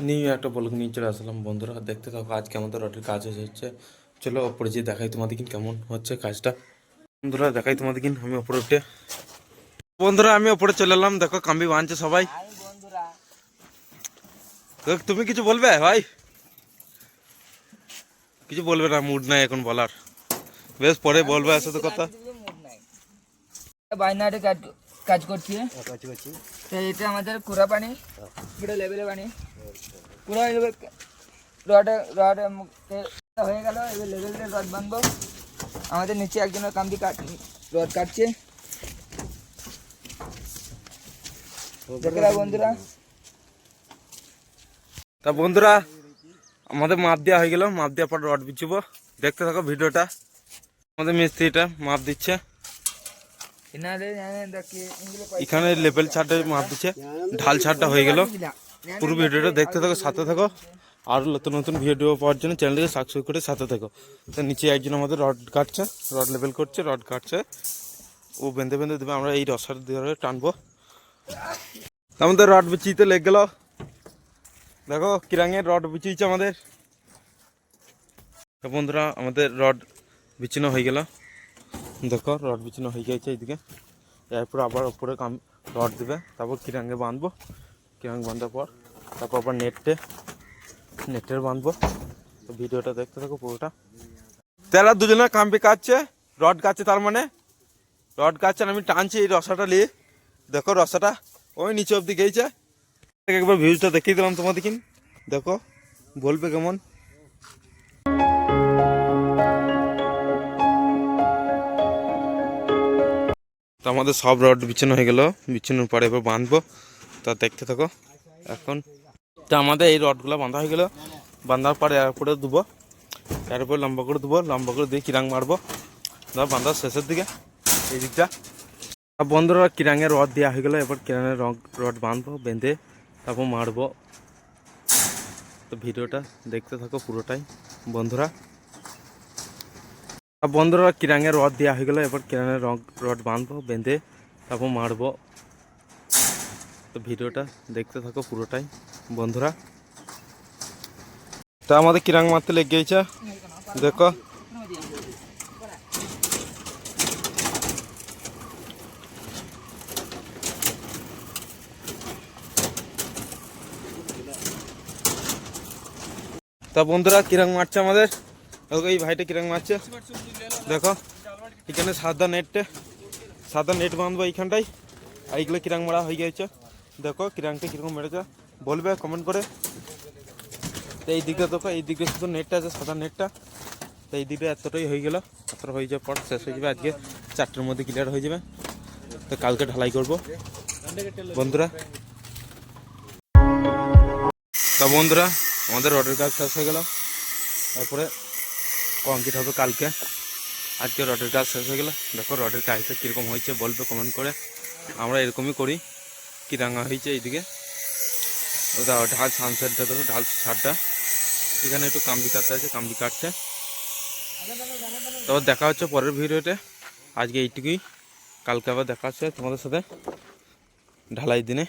New একটা blog নিয়ে চলে আসলাম বন্ধুরা। দেখতে থাকো আজকে আমাদের রডের কাজ হয়ে যাচ্ছে। চলো ওপরে যে দেখাই তোমাদের কিন কেমন হচ্ছে কাজটা। বন্ধুরা দেখাই তোমাদের কিন আমি ওপরে উঠে। বন্ধুরা আমি ওপরে চলে এলাম। দেখো কাম্বি বাঁধছে সবাই। তো তুমি কিছু বলবে? ভাই কিছু বলবে না মুড নাই এখন বলার। বেশ পরে বলবে আসে তো কথা। বাইনাটে কাজ কাজ করছি। এটা আমাদের কুড়া পানি পুরো লেভেলে পানি পুরো রড রড হয়ে গেল এবার লেভেলে রড বানবো আমাদের নিচে একজনের কামটি কাট রড কাটছে। বন্ধুরা। তা বন্ধুরা আমাদের মাপ দেওয়া হয়ে গেল মাপ দেওয়ার পর রড বিছবো দেখতে থাকো ভিডিওটা। আমাদের মিস্ত্রিটা মাপ দিচ্ছে। এখানে লেভেল ছাড়টা মাপ দিচ্ছে। ঢাল ছাড়টা হয়ে গেল। পুরো ভিডিওটা দেখতে থাকো সাথে থাকো। আর নতুন নতুন ভিডিও পাওয়ার জন্য চ্যানেলটিকে সাবস্ক্রাইব করে সাথে থাকো। তো নিচে একজন আমাদের রড কাটছে রড লেভেল করছে রড কাটছে। ও বেঁধে বেঁধে দেবে আমরা এই রসার দিয়ে টানবো। আমাদের রড বিচিতে লেগে গেল। দেখো কিরাঙের রড বিচিয়েছে আমাদের। তো বন্ধুরা আমাদের রড বিছিন্ন হয়ে গেল। দেখো রড বিছিন্ন হয়ে গেছে এইদিকে। এরপর আবার উপরে কাম রড দেবে তারপর কিরাঙ্গে বাঁধবো। কিরাং বাঁধার পর, তারপর আবার নেটে, নেটের বাঁধবো। তো ভিডিওটা দেখতে থাকো পুরোটা। তারা দুজনে কাম্পি কাটছে, রড কাটছে তার মানে। রড কাটছে আমি টানছি এই রসাটা নিয়ে। দেখো রসাটা, ওই নিচে অব্দি গেছে। একবার ভিউজটা দেখিয়ে দিলাম তোমাদের কিন দেখো, বলবে কেমন? তো আমাদের সব রড বিছানো হয়ে গেল। বিছানোর পরে এবার বাঁধবো। তা দেখতে থাকো। এখন তো আমাদের এই রডগুলো বাঁধা হয়ে গেল। বাঁধার পরে এরপরে দেবো এরপরে লম্বা করে দেবো লম্বা করে দিয়ে কিরাং মারবো। ধর বাঁধার শেষের দিকে। এই দিকটা। বন্ধুরা, কিরাঙের রড দেওয়া হয়ে গেলো। এবার কিরাঙের রড বাঁধবো, বেঁধে তারপর মারবো। তো ভিডিওটা দেখতে থাকো পুরোটাই। বন্ধুরা। আর বন্ধুরা, কিরাঙের রড দেওয়া হয়ে গেলো। এবার কিরাঙের রড বাঁধবো, বেঁধে তারপর মারবো। তো ভিডিওটা দেখতে থাকো পুরোটাই, বন্ধুরা। তা আমাদের কিরাং মারতে লেগে গেছে। দেখো। তা বন্ধুরা, কিরাং মারছে আমাদের। এই ভাইটা কিরাং মারছে। দেখো, এখানে সাদা নেটে, সাদা নেট বাঁধবো এইখানটাই আর এইগুলো কিরাং মারা হয়ে গেছে। দেখো কিরাংটা কীরকম মেরেছে বলবে কমেন্ট করে। তো এই দিকটা দেখো, এই দিকে শুধু নেটটা আছে, সাদা নেটটা তো এই দিকটা এতটাই হয়ে গেল, এতটা হয়ে যাওয়ার পর শেষ হয়ে যাবে। আজকে চারটের মধ্যে ক্লিয়ার হয়ে যাবে। তো কালকে ঢালাই করব। বন্ধুরা। তা বন্ধুরা, আমাদের রডের কাজ শেষ হয়ে গেল। তারপরে কংক্রিট হবে কালকে। আজকে রডের কাজ শেষ হয়ে গেল। দেখো রডের কাজটা কীরকম হয়েছে, বলবে কমেন্ট করে। আমরা এরকমই করি। কি রাঙা হয়েছে এইদিকে। ওটা ঢাল সানসেটটা দেখো, ঢাল ছাড়টা এখানে একটু কামড়ি কাটতে আছে, কামড়ি কাটছে। তারপর দেখা হচ্ছে পরের ভিডিওতে। আজকে এইটুকুই। কালকে আবার দেখা হচ্ছে তোমাদের সাথে ঢালাই দিনে।